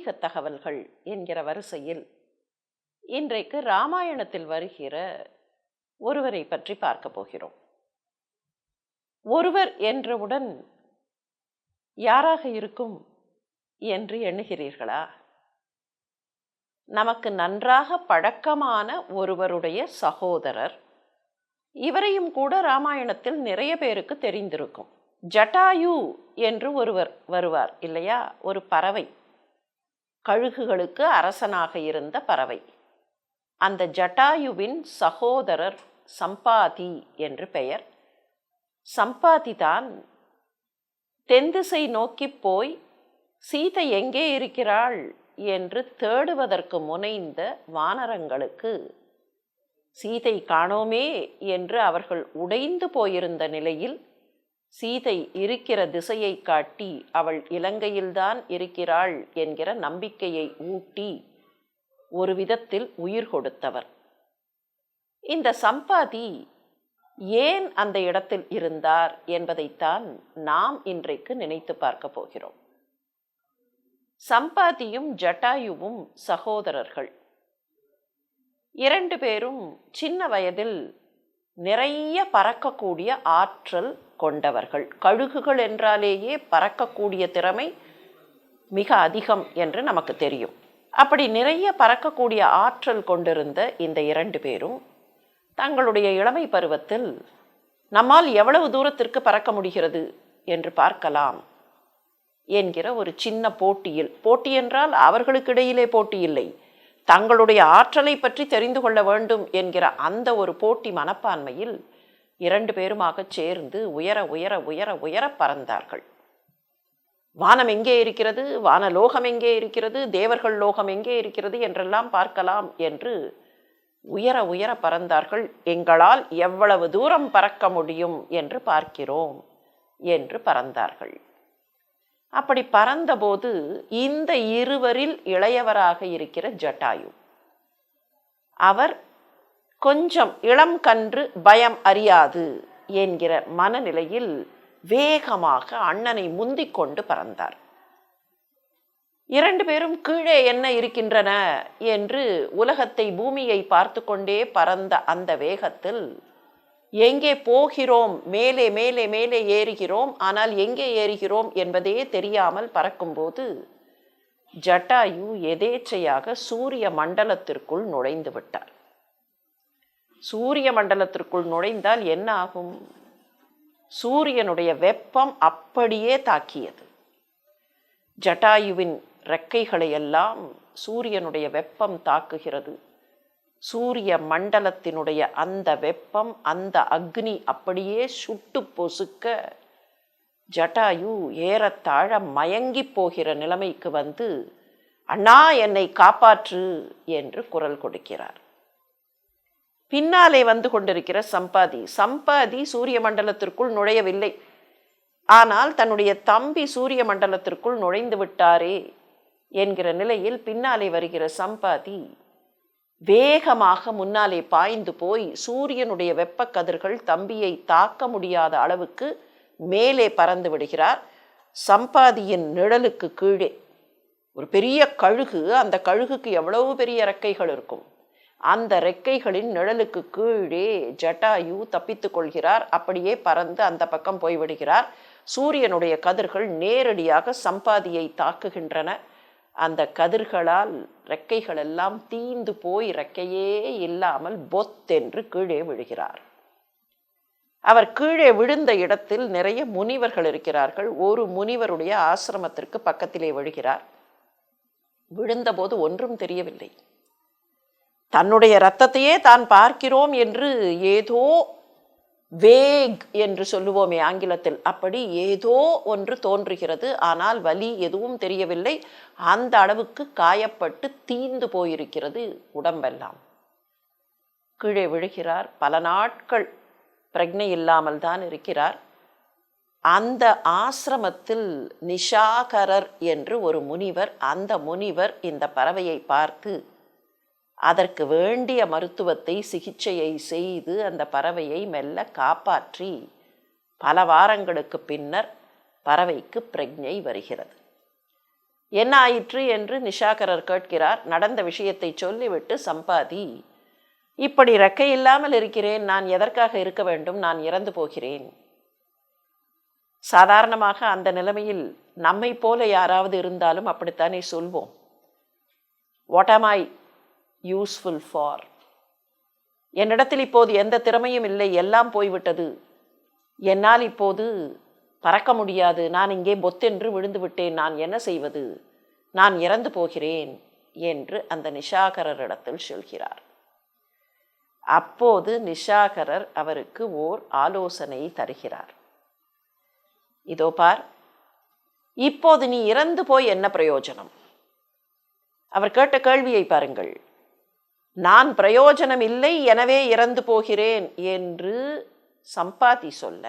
ஆன்மீக தகவல்கள் என்கிற வரிசையில் இன்றைக்கு ராமாயணத்தில் வருகிற ஒருவரை பற்றி பார்க்க போகிறோம். ஒருவர் என்றவுடன் யாராக இருக்கும் என்று எண்ணுகிறீர்களா? நமக்கு நன்றாக பழக்கமான ஒருவருடைய சகோதரர் இவரையும் கூட ராமாயணத்தில் நிறைய பேருக்கு தெரிந்திருக்கும். ஜட்டாயு என்று ஒருவர் வருவார் இல்லையா? ஒரு பறவை. கழுகுகளுக்கு அரசனாக இருந்த பறவை. அந்த ஜட்டாயுவின் சகோதரர் சம்பாதி என்று பெயர். சம்பாதி தான் தென்திசை நோக்கி போய் சீதை எங்கே இருக்கிறாள்? என்று தேடுவதற்கு முனைந்த வானரங்களுக்கு சீதை காணோமே என்று அவர்கள் உடைந்து போயிருந்த நிலையில் சீதை இருக்கிற திசையை காட்டி அவள் இலங்கையில்தான் இருக்கிறாள் என்கிற நம்பிக்கையை ஊட்டி ஒரு விதத்தில் உயிர் கொடுத்தவர். இந்த சம்பாதி ஏன் அந்த இடத்தில் இருந்தார் என்பதைத்தான் நாம் இன்றைக்கு நினைத்து பார்க்க போகிறோம். சம்பாதியும் ஜட்டாயுவும் சகோதரர்கள். இரண்டு பேரும் சின்ன வயதில் நிறைய பறக்கக்கூடிய ஆற்றல் கொண்டவர்கள். கழுகுகள் என்றாலேயே பறக்கக்கூடிய திறமை மிக அதிகம் என்று நமக்கு தெரியும். அப்படி நிறைய பறக்கக்கூடிய ஆற்றல் கொண்டிருந்த இந்த இரண்டு பேரும் தங்களுடைய இளமை பருவத்தில் நம்மால் எவ்வளவு தூரத்திற்கு பறக்க முடிகிறது என்று பார்க்கலாம் என்கிற ஒரு சின்ன போட்டியில். போட்டி என்றால் அவர்களுக்கிடையிலே போட்டி இல்லை. தங்களுடைய ஆற்றலை பற்றி தெரிந்து கொள்ள வேண்டும் என்கிற அந்த ஒரு போட்டி மனப்பான்மையில் இரண்டு பேருமாக சேர்ந்து உயர உயர உயர உயர பறந்தார்கள். வானம் எங்கே இருக்கிறது? வானலோகம் எங்கே இருக்கிறது? தேவர்கள் லோகம் எங்கே இருக்கிறது? என்றெல்லாம் பார்க்கலாம் என்று உயர உயர பறந்தார்கள். எங்களால் எவ்வளவு தூரம் பறக்க முடியும் என்று பார்க்கிறோம் என்று பறந்தார்கள். அப்படி பறந்தபோது இந்த இருவரில் இளையவராக இருக்கிற ஜட்டாயு. அவர் கொஞ்சம் இளம் கன்று பயம் அறியாது என்கிற மனநிலையில் வேகமாக அண்ணனை முந்திக் கொண்டு பறந்தார். இரண்டு பேரும் கீழே என்ன இருக்கின்றன என்று உலகத்தை பூமியை பார்த்து கொண்டே பறந்த அந்த வேகத்தில் எங்கே போகிறோம்? மேலே மேலே மேலே ஏறுகிறோம். ஆனால் எங்கே ஏறுகிறோம் என்பதே தெரியாமல் பறக்கும்போது ஜட்டாயு எதேச்சையாக சூரிய மண்டலத்திற்குள் நுழைந்து விட்டார். சூரிய மண்டலத்திற்குள் நுழைந்தால் என்ன ஆகும்? சூரியனுடைய வெப்பம் அப்படியே தாக்கியது. ஜட்டாயுவின் ரெக்கைகளை எல்லாம் சூரியனுடைய வெப்பம் தாக்குகிறது. சூரிய மண்டலத்தினுடைய அந்த வெப்பம் அந்த அக்னி அப்படியே சுட்டு பொசுக்க ஜட்டாயு ஏறத்தாழ மயங்கி போகிற நிலைமைக்கு வந்து அண்ணா என்னை காப்பாற்று என்று குரல் கொடுக்கிறார். பின்னாலே வந்து கொண்டிருக்கிற சம்பாதி. சம்பாதி சூரிய மண்டலத்திற்குள் நுழையவில்லை. ஆனால் தன்னுடைய தம்பி சூரிய மண்டலத்திற்குள் நுழைந்து விட்டாரே என்கிற நிலையில் பின்னாலே வருகிற சம்பாதி வேகமாக முன்னாலே பாய்ந்து போய் சூரியனுடைய வெப்ப கதிர்கள் தம்பியை தாக்க முடியாத அளவுக்கு மேலே பறந்து விடுகிறார். சம்பாதியின் நிழலுக்கு கீழே. ஒரு பெரிய கழுகு அந்த கழுகுக்கு எவ்வளவு பெரிய இறக்கைகள் இருக்கும்? அந்த ரெக்கைகளின் நிழலுக்கு கீழே ஜட்டாயு தப்பித்து கொள்கிறார். அப்படியே பறந்து அந்த பக்கம் போய்விடுகிறார். சூரியனுடைய கதிர்கள் நேரடியாக சம்பாதியை தாக்குகின்றன. அந்த கதிர்களால் ரெக்கைகள் எல்லாம் தீந்து போய் ரெக்கையே இல்லாமல் பொத்தென்று கீழே விழுகிறார். அவர் கீழே விழுந்த இடத்தில் நிறைய முனிவர்கள் இருக்கிறார்கள். ஒரு முனிவருடைய ஆசிரமத்திற்கு பக்கத்திலே விழுகிறார். விழுந்தபோது ஒன்றும் தெரியவில்லை. தன்னுடைய இரத்தத்தையே தான் பார்க்கிறோம் என்று ஏதோ வேக் என்று சொல்லுவோமே ஆங்கிலத்தில். அப்படி ஏதோ ஒன்று தோன்றுகிறது. ஆனால் வலி எதுவும் தெரியவில்லை. அந்த அளவுக்கு காயப்பட்டு தீந்து போயிருக்கிறது உடம்பெல்லாம். கீழே விழுகிறார். பல நாட்கள் பிரக்னை இல்லாமல் தான் இருக்கிறார். அந்த ஆசிரமத்தில் நிஷாகரர் என்று ஒரு முனிவர் அந்த முனிவர் இந்த பறவையை பார்த்து அதற்கு வேண்டிய மருத்துவத்தை சிகிச்சையை செய்து அந்த பறவையை மெல்ல காப்பாற்றி பல வாரங்களுக்கு பின்னர் பறவைக்கு பிரக்ஞை வருகிறது. என்ன ஆயிற்று? என்று நிஷாகரர் கேட்கிறார். நடந்த விஷயத்தை சொல்லிவிட்டு சம்பாதி. இப்படி ரெக்கை இல்லாமல் இருக்கிறேன். நான் எதற்காக இருக்க வேண்டும்? நான் இறந்து போகிறேன். சாதாரணமாக அந்த நிலைமையில் நம்மை போல யாராவது இருந்தாலும் அப்படித்தானே சொல்வோம். வாட் ஆம் ஐ யூஸ்ஃபுல் ஃபார் என்னிடத்தில் இப்போது எந்த திறமையும் இல்லை எல்லாம் போய்விட்டது. என்னால் இப்போது பறக்க முடியாது. நான் இங்கே பொத்தென்று விழுந்து விட்டேன். நான் என்ன செய்வது? நான் இறந்து போகிறேன் என்று அந்த நிஷாகரரிடத்தில் சொல்கிறார். அப்போது நிஷாகரர் அவருக்கு ஓர் ஆலோசனை தருகிறார். இதோ பார் இப்போது நீ இறந்து போய் என்ன பிரயோஜனம்? அவர் கேட்ட கேள்வியை பாருங்கள். நான் பிரயோஜனம் இல்லை எனவே இறந்து போகிறேன் என்று சம்பாதி சொல்ல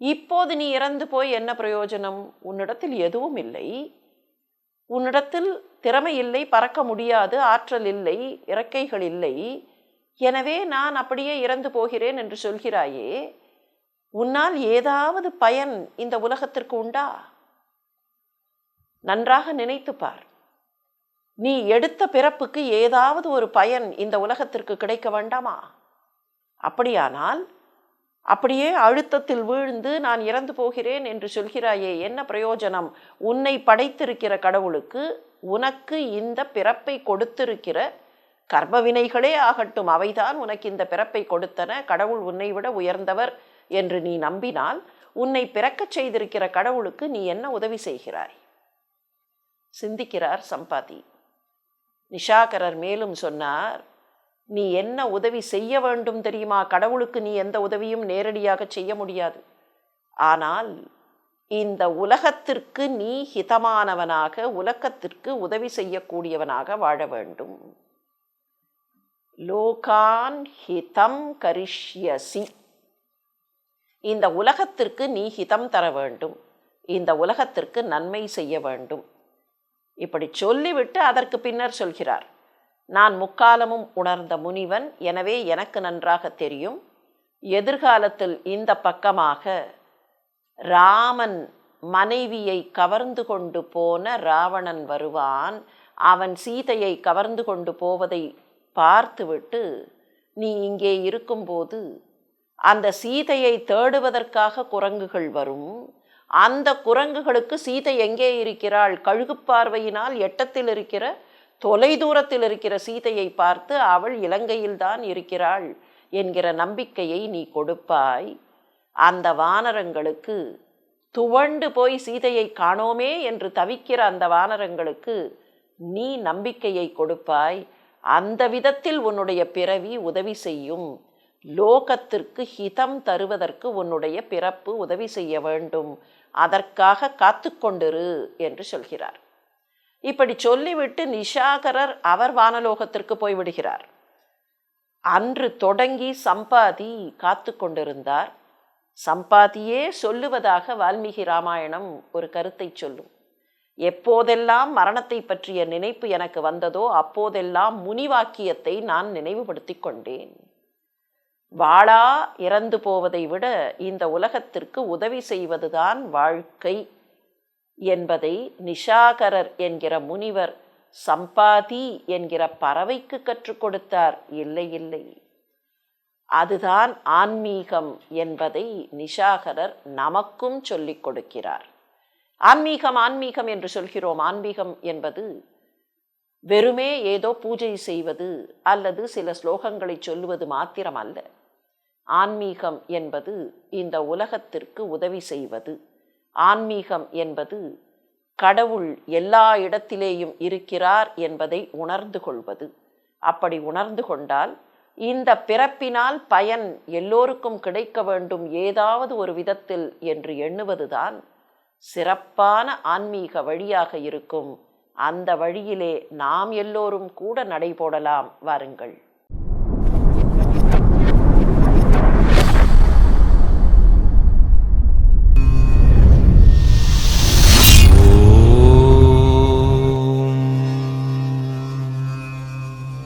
இப்போது நீ இறந்து போய் என்ன பிரயோஜனம்? உன்னிடத்தில் எதுவும் இல்லை. உன்னிடத்தில் திறமை இல்லை பறக்க முடியாது ஆற்றல் இல்லை இறக்கைகள் இல்லை. எனவே நான் அப்படியே இறந்து போகிறேன் என்று சொல்கிறாயே உன்னால் ஏதாவது பயன் இந்த உலகத்திற்கு உண்டா? நன்றாக நினைத்துப்பார் நீ எடுத்த பிறப்புக்கு ஏதாவது ஒரு பயன் இந்த உலகத்திற்கு கிடைக்க வேண்டாமா? அப்படியானால் அப்படியே அழுத்தத்தில் வீழ்ந்து நான் இறந்து போகிறேன் என்று சொல்கிறாயே என்ன பிரயோஜனம்? உன்னை படைத்திருக்கிற கடவுளுக்கு உனக்கு இந்த பிறப்பை கொடுத்திருக்கிற கர்மவினைகளே ஆகட்டும். அவைதான் உனக்கு இந்த பிறப்பை கொடுத்தன. கடவுள் உன்னை விட உயர்ந்தவர் என்று நீ நம்பினால் உன்னை பிறக்கச் செய்திருக்கிற கடவுளுக்கு நீ என்ன உதவி செய்கிறாய்? சிந்திக்கிறார் சம்பாதி. நிஷாகரர் மேலும் சொன்னார் நீ என்ன உதவி செய்ய வேண்டும் தெரியுமா? கடவுளுக்கு நீ எந்த உதவியும் நேரடியாக செய்ய முடியாது. ஆனால் இந்த உலகத்திற்கு நீ ஹிதமானவனாக உலகத்திற்கு உதவி செய்யக்கூடியவனாக வாழ வேண்டும். லோகான் ஹிதம் கரிஷ்யசி. இந்த உலகத்திற்கு நீ ஹிதம் தர வேண்டும். இந்த உலகத்திற்கு நன்மை செய்ய வேண்டும். இப்படி சொல்லிவிட்டு அதற்கு பின்னர் சொல்கிறார் நான் முக்காலமும் உணர்ந்த முனிவன் எனவே எனக்கு நன்றாக தெரியும். எதிர்காலத்தில் இந்த பக்கமாக ராமன் மனைவியை கவர்ந்து கொண்டு போன ராவணன் வருவான். அவன் சீதையை கவர்ந்து கொண்டு போவதை பார்த்துவிட்டு நீ இங்கே இருக்கும்போது அந்த சீதையை தேடுவதற்காக குரங்குகள் வரும். அந்த குரங்குகளுக்கு சீதை எங்கே இருக்கிறாள்? கழுகு பார்வையினால் எட்டத்தில் இருக்கிற தொலை தூரத்தில் இருக்கிற சீதையை பார்த்து அவள் இலங்கையில்தான் இருக்கிறாள் என்கிற நம்பிக்கையை நீ கொடுப்பாய். அந்த வானரங்களுக்கு துவண்டு போய் சீதையை காணோமே என்று தவிக்கிற அந்த வானரங்களுக்கு நீ நம்பிக்கையை கொடுப்பாய். அந்த விதத்தில் உன்னுடைய பிறவி உதவி செய்யும். லோகத்திற்கு ஹிதம் தருவதற்கு உன்னுடைய பிறப்பு உதவி செய்ய வேண்டும். அதற்காக காத்து கொண்டிரு என்று சொல்கிறார். இப்படி சொல்லிவிட்டு நிஷாகரர் அவர் வானலோகத்திற்கு போய்விடுகிறார் அன்று தொடங்கி சம்பாதி காத்து கொண்டிருந்தார் சம்பாதியே சொல்லுவதாக வால்மீகி ராமாயணம் ஒரு கருத்தை சொல்லும். எப்போதெல்லாம் மரணத்தை பற்றிய நினைப்பு எனக்கு வந்ததோ அப்போதெல்லாம் முனிவாக்கியத்தை நான் நினைவுபடுத்தி கொண்டேன். வாழா இறந்து போவதை விட இந்த உலகத்திற்கு உதவி செய்வதுதான் வாழ்க்கை என்பதை நிஷாகரர் என்கிற முனிவர் சம்பாதி என்கிற பறவைக்கு கற்றுக் கொடுத்தார். இல்லை இல்லை. அதுதான் ஆன்மீகம் என்பதை நிஷாகரர் நமக்கும் சொல்லிக் கொடுக்கிறார். ஆன்மீகம் ஆன்மீகம் என்று சொல்கிறோம். ஆன்மீகம் என்பது வெறுமே ஏதோ பூஜை செய்வது அல்லது சில ஸ்லோகங்களை சொல்லுவது மாத்திரம் அல்ல ஆன்மீகம் என்பது இந்த உலகத்திற்கு உதவி செய்வது. ஆன்மீகம் என்பது கடவுள் எல்லா இடத்திலேயும் இருக்கிறார் என்பதை உணர்ந்து கொள்வது. அப்படி உணர்ந்து கொண்டால் இந்த பிறப்பினால் பயன் எல்லோருக்கும் கிடைக்க வேண்டும் ஏதாவது ஒரு விதத்தில் என்று எண்ணுவதுதான் சிறப்பான ஆன்மீக வழியாக இருக்கும். அந்த வழியிலே நாம் எல்லோரும் கூட நடைபோடலாம். வாருங்கள்.